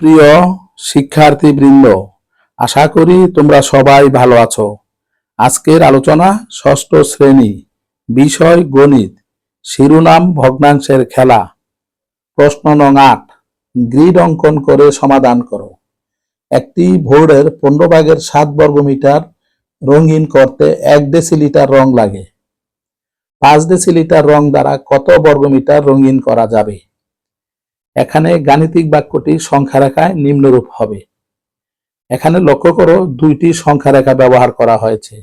প্রিয় শিক্ষার্থীবৃন্দ, আশা করি তোমরা সবাই ভালো আছো। আজকের আলোচনা ষষ্ঠ শ্রেণি, বিষয় গণিত, শিরোনাম ভগ্নাংশের খেলা। প্রশ্ন নং আট, গ্রিড অঙ্কন করে সমাধান করো। একটি ভোরের পনেরো ভাগের সাত বর্গমিটার রঙিন করতে এক ডেসিলিটার রং লাগে। পাঁচ ডেসিলিটার রং দ্বারা কত বর্গমিটার রঙিন করা যাবে? এখানে গাণিতিক বাক্যটি সংখ্যা রেখায় নিম্নরূপ হবে। এখানে লক্ষ্য করো দুইটি সংখ্যা রেখা ব্যবহার করা হয়েছে।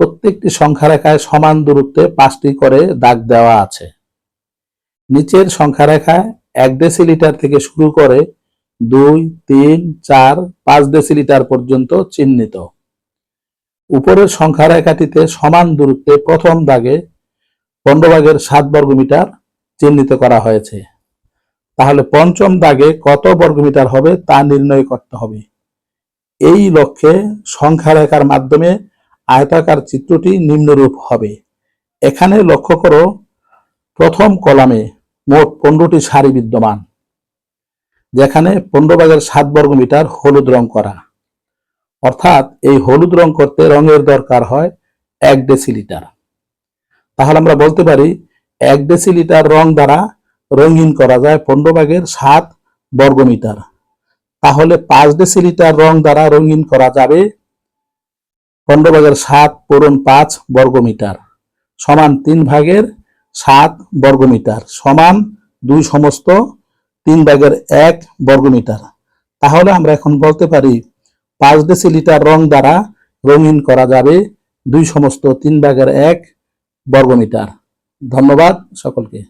প্রত্যেকটি সংখ্যা রেখায় সমান দূরত্বে পাঁচটি করে দাগ দেওয়া আছে। নিচের সংখ্যা রেখায় এক ডেসিলিটার থেকে শুরু করে দুই, তিন, চার, পাঁচ ডেসিলিটার পর্যন্ত চিহ্নিত। উপরের সংখ্যা রেখাটিতে সমান দূরত্বে প্রথম দাগে পনেরো ভাগের সাত বর্গমিটার চিহ্নিত করা হয়েছে। তাহলে পঞ্চম দাগে কত বর্গমিটার হবে তা নির্ণয় করতে হবে। এই লক্ষ্যে সংখ্যা রেখার মাধ্যমে আয়তাকার চিত্রটি নিম্নরূপ হবে। এখানে লক্ষ্য করো, প্রথম কলামে মোট পনেরোটি সারি বিদ্যমান, যেখানে পনেরো ভাগের সাত বর্গমিটার হলুদ রং করা। অর্থাৎ এই হলুদ রং করতে রঙের দরকার হয় এক ডেসিলিটার। তাহলে আমরা বলতে পারি, এক ডেসিলিটার রং দ্বারা রঙিন করা যায় পনেরো ভাগের সাত বর্গমিটার। তাহলে পাঁচ ডেসিলিটার রং দ্বারা রঙিন করা যাবে পনেরো ভাগের সাত পূরণ পাঁচ বর্গমিটার সমান তিন ভাগের সাত বর্গমিটার সমান দুই সমস্ত তিন ভাগের এক বর্গমিটার। তাহলে আমরা এখন বলতে পারি পাঁচ ডেসিলিটার রং দ্বারা রঙিন করা যাবে দুই সমস্ত তিন ভাগের এক বর্গমিটার। ধন্যবাদ সকলকে।